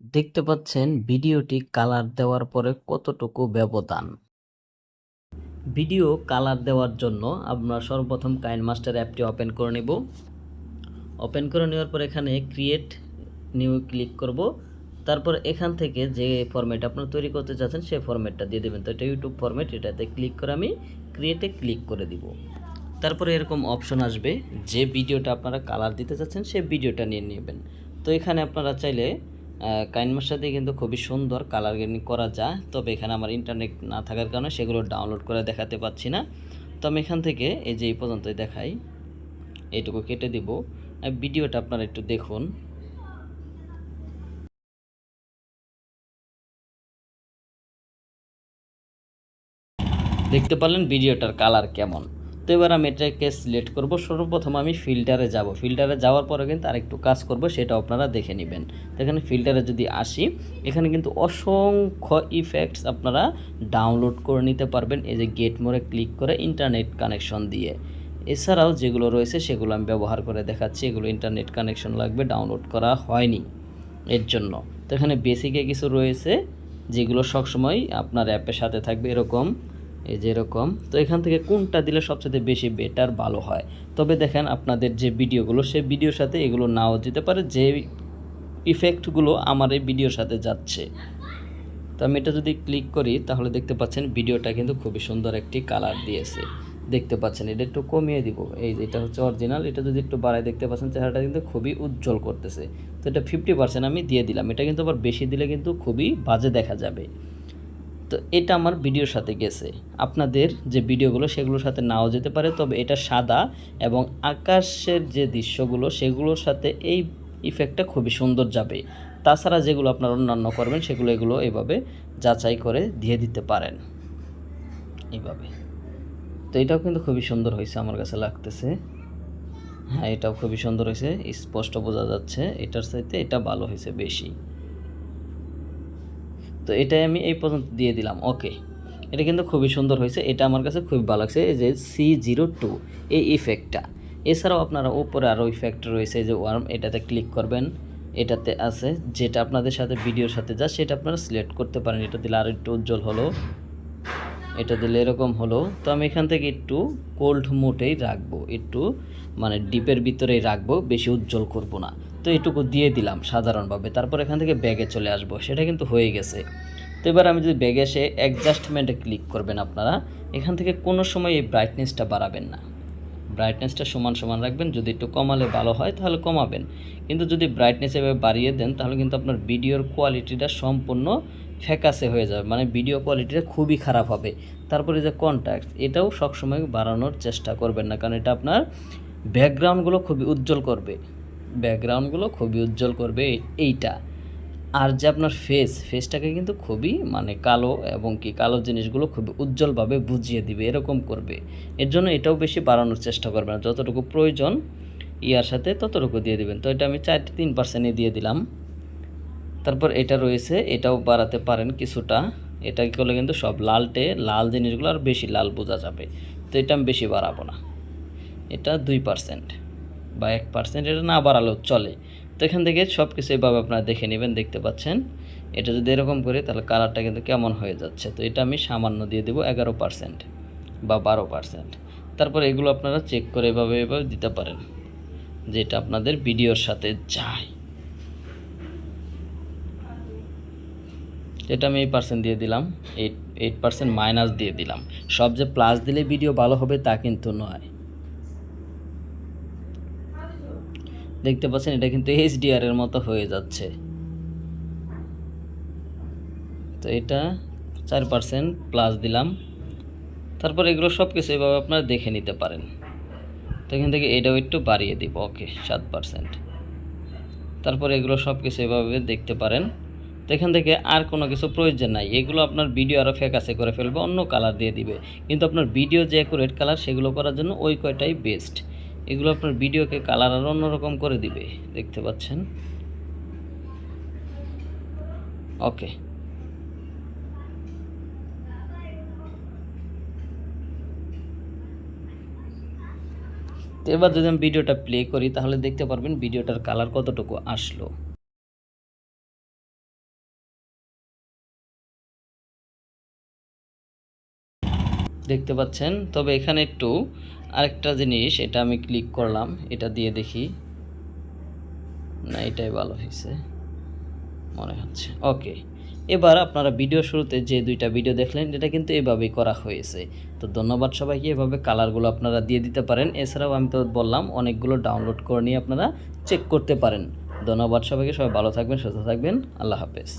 দেখতে পাচ্ছেন ভিডিওটি কালার দেওয়ার পরে কতটুকু ব্যবধান। ভিডিও কালার দেওয়ার জন্য আমরা সর্বপ্রথম কাইন মাস্টার অ্যাপটি ওপেন করে নেব। ওপেন করে নেওয়ার পর এখানে ক্রিয়েট নিউ ক্লিক করব। তারপর এখান থেকে যে ফরম্যাট আপনারা তৈরি করতে চাচ্ছেন সেই ফরম্যাটটা দিয়ে দেবেন। তো এটা ইউটিউব ফরম্যাট এটাতে ক্লিক করে আমি ক্রিয়েটে ক্লিক করে দিব। তারপরে এরকম অপশন আসবে যে ভিডিওটা আপনারা কালার দিতে চাচ্ছেন সেই ভিডিওটা নিয়ে নেবেন। তো এখানে আপনারা চাইলে কাইনমার সাথে কিন্তু খুবই সুন্দর কালার গ্রেডিং করা যায়। তবে এখানে আমার ইন্টারনেট না থাকার কারণে সেগুলো ডাউনলোড করে দেখাতে পাচ্ছি না। তো আমি এখান থেকে এই যে এই পর্যন্তই দেখাই। এইটুকু কেটে দিব। ভিডিওটা আপনারা একটু দেখুন। দেখতে পারলেন ভিডিওটার কালার কেমন। তো এবার আমি এটাকে সিলেক্ট করব। সর্বপ্রথম আমি ফিল্টারে যাব। ফিল্টারে যাওয়ার পরে কিন্তু আরেকটু কাজ করব সেটা আপনারা দেখে নেবেন। তো এখানে ফিল্টারে যদি আসি, এখানে কিন্তু অসংখ্য ইফেক্টস আপনারা ডাউনলোড করে নিতে পারবেন। এই যে গেট মোড়ে ক্লিক করে ইন্টারনেট কানেকশন দিয়ে। এছাড়াও যেগুলো রয়েছে, সেগুলো আমি ব্যবহার করে দেখাচ্ছি। এগুলো ইন্টারনেট কানেকশন লাগবে ডাউনলোড করা হয়নি এর জন্য। তো এখানে বেসিকে কিছু রয়েছে, যেগুলো সবসময় আপনার অ্যাপের সাথে থাকবে, এরকম এই যে এরকম, তো এখান থেকে কোনটা দিলে সবচেয়ে বেশি বেটার ভালো হয়? তবে দেখেন আপনাদের যে ভিডিওগুলো, সেই ভিডিওর সাথে এগুলো নাও যেতে পারে, যে ইফেক্টগুলো আমার এই ভিডিওর সাথে যাচ্ছে। তো আমি এটা যদি ক্লিক করি, তাহলে দেখতে পাচ্ছেন ভিডিওটা কিন্তু খুবই সুন্দর একটি কালার দিয়েছে। দেখতে পাচ্ছেন, এটা একটু কমিয়ে দিব। এই এটা হচ্ছে অরিজিনাল এটা যদি একটু বাড়ায় দেখতে পাচ্ছেন, চেহারাটা কিন্তু খুবই উজ্জ্বল করতেছে। তো এটা ফিফটি পার্সেন্ট আমি দিয়ে দিলাম। এটা কিন্তু আবার বেশি দিলে কিন্তু খুবই বাজে দেখা যাবে। তো এটা আমার ভিডিওর সাথে গেছে। আপনাদের যে ভিডিওগুলো, সেগুলোর সাথে নাও যেতে পারে, তবে এটা সাদা এবং আকাশের যে দৃশ্যগুলো, সেগুলোর সাথে এই ইফেক্টটা খুবই সুন্দর যাবে। তাছাড়া যেগুলো আপনারা অন্যান্য করবেন, সেগুলো এগুলো এভাবে যাচাই করে দিয়ে দিতে পারেন। এইভাবে তো এটাও কিন্তু খুবই সুন্দর হয়েছে আমার কাছে লাগতেছে। হ্যাঁ এটাও খুবই সুন্দর হয়েছে। স্পষ্ট বোঝা যাচ্ছে। এটার সাথে এটা ভালো হয়েছে বেশি। তো এটাই আমি এই পর্যন্ত দিয়ে দিলাম ওকে এটা কিন্তু খুবই সুন্দর হয়েছে, এটা আমার কাছে খুবই ভালো লাগছে, এই যে সি জিরো টু এই ইফেক্টটা এছাড়াও আপনারা উপরে আরও ইফেক্ট রয়েছে যে ওয়ার্ম এটাতে ক্লিক করবেন, এটাতে আছে, যেটা আপনাদের সাথে ভিডিওর সাথে যা, সেটা আপনারা সিলেক্ট করতে পারেন, এটা দিলে আরও একটু উজ্জ্বল হলো, এটা দিলে এরকম হলো। তো আমি এখান থেকে একটু কোল্ড মোটেই রাখব, একটু মানে ডিপের ভিতরেই রাখব, বেশি উজ্জ্বল করব না। তো এটুকু দিয়ে দিলাম সাধারণভাবে। তারপর এখান থেকে ব্যাগে চলে আসব। সেটা কিন্তু হয়ে গেছে। তো এবার আমি যদি ব্যাগে এসে অ্যাডজাস্টমেন্টে ক্লিক করবেন আপনারা, এখান থেকে কোনো সময় এই ব্রাইটনেসটা বাড়াবেন না। ব্রাইটনেসটা সমান সমান রাখবেন। যদি একটু কমালে ভালো হয়, তাহলে কমাবেন। কিন্তু যদি ব্রাইটনেস এভাবে বাড়িয়ে দেন, তাহলে কিন্তু আপনার ভিডিওর কোয়ালিটিটা সম্পূর্ণ ফ্যাকাসে হয়ে যাবে। মানে ভিডিও কোয়ালিটিটা খুবই খারাপ হবে। তারপরে যে কন্ট্যাক্ট এটাও সবসময় বাড়ানোর চেষ্টা করবেন না। কারণ এটা আপনার ব্যাকগ্রাউন্ডগুলো খুবই উজ্জ্বল করবে। ব্যাকগ্রাউন্ডগুলো খুবই উজ্জ্বল করবে এইটা। আর যে আপনার ফেস ফেসটাকে কিন্তু খুবই মানে কালো এবং কি কালো জিনিসগুলো খুবই উজ্জ্বলভাবে বুঝিয়ে দিবে, এরকম করবে। এর জন্য এটাও বেশি বাড়ানোর চেষ্টা করবেন না, যতটুকু প্রয়োজন ইয়ার সাথে ততটুকু দিয়ে দিবেন। তো এটা আমি চার তিন পার্সেন্টই দিয়ে দিলাম। তারপর এটা রয়েছে, এটাও বাড়াতে পারেন কিছুটা। এটা করলে কিন্তু সব লালটে, লাল জিনিসগুলো আর বেশি লাল বোঝা যাবে। তো এটা আমি বেশি বাড়াবো না। এটা দুই পার্সেন্ট বা এক পার্সেন্ট এটা না বাড়ালেও চলে। তো এখান থেকে সব কিছু এভাবে আপনারা দেখে নেবেন, দেখতে পাচ্ছেন। এটা যদি এরকম করি, তাহলে কালারটা কিন্তু কেমন হয়ে যাচ্ছে? তো এটা আমি সামান্য দিয়ে দেবো এগারো পার্সেন্ট বা বারো পার্সেন্ট তারপর এগুলো আপনারা চেক করে এভাবে এভাবে দিতে পারেন, যেটা আপনাদের ভিডিওর সাথে যায়। এটা আমি এই পার্সেন্ট দিয়ে দিলাম এইট এইট পার্সেন্ট মাইনাস দিয়ে দিলাম। সব যে প্লাস দিলে ভিডিও ভালো হবে তা কিন্তু নয়। দেখতে পাচ্ছেন, এটা কিন্তু এইচডিআর এর মতো হয়ে যাচ্ছে। তো এটা চার পার্সেন্ট প্লাস দিলাম। তারপর এগুলো সব কিছু এভাবে আপনারা দেখে নিতে পারেন। তো এখান থেকে এটাও একটু বাড়িয়ে দিব ওকে সাত পার্সেন্ট। তারপর এগুলো সব কিছু এভাবে দেখতে পারেন। তো এখান থেকে আর কোনো কিছু প্রয়োজন নাই। এগুলো আপনার ভিডিও আরও ফ্যাকাসে করে ফেলবে, অন্য কালার দিয়ে দিবে। কিন্তু আপনার ভিডিও যে অ্যাকুরেট কালার সেগুলো করার জন্য ওই কয়টাই বেস্ট এগুলো আপনার ভিডিওকে কালার আর অন্যরকম করে দিবে, দেখতে পাচ্ছেন? ওকে এবার যদি আমি ভিডিওটা প্লে করি, তাহলে দেখতে পারবেন ভিডিওটার কালার কতটুকু আসলো। দেখতে পাচ্ছেন। তবে এখানে একটু আরেকটা জিনিস, এটা আমি ক্লিক করলাম, এটা দিয়ে দেখি। না, এটাই ভালো হয়েছে, মনে হচ্ছে। ওকে এবার আপনারা ভিডিও শুরুতে যে দুইটা ভিডিও দেখলেন, এটা কিন্তু এভাবেই করা হয়েছে। তো ধন্যবাদ সবাইকে, এভাবে কালারগুলো আপনারা দিয়ে দিতে পারেন। এছাড়াও আমি তো বললাম, অনেকগুলো ডাউনলোড করে নিয়ে আপনারা চেক করতে পারেন। ধন্যবাদ সবাইকে, সবাই ভালো থাকবেন, সুস্থ থাকবেন। আল্লাহ হাফেজ।